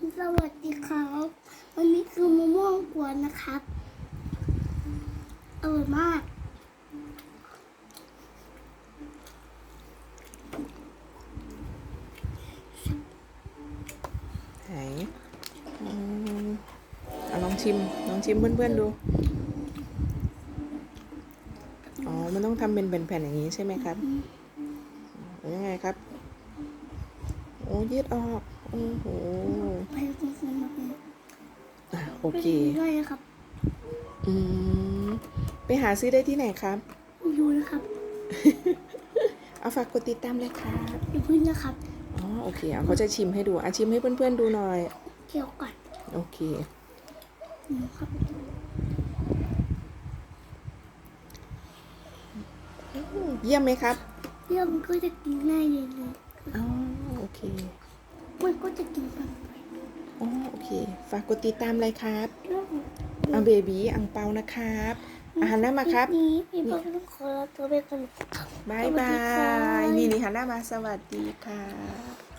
สวัสดีครับ วันนี้คือมะม่วงกวนนะครับอร่อยมาก ไหนอืมเอาลองชิม ลองชิมเพื่อนๆดู อ๋อ มันต้องทำเป็นแผ่นๆอย่างนี้ใช่ไหมครับหรือยังไงครับ โอ้ยืดออก โอ้โหไปกินกันมาเป็นอะโอเค ด้วยนะครับ อืม ไปหาซื้อได้ที่ไหนครับดูนะครับ เอาฝากกดติดตามเลยครับดูพึ่งนะครับ อ๋อ โอเคเอาเขาจะชิมให้ดูอะชิมให้เพื่อนๆดูหน่อย เกี่ยวก่อนโอเคนะครับเยี่ยมไหมครับ เรื่องมันก็จะกินง่ายเลยเลยอ๋อโอเค มันก็จะกินกันไปอ๋อโอเค ฝากกดติดตามเลยครับเรื่องอาเบบีอังเปานะครับอาหันหน้ามาครับนี้พี่พ่อต้องขอลาตัวไปก่อนบายสวัสบาดีค่ะยนี่นี่หันหน้ามาสวัสดีครับ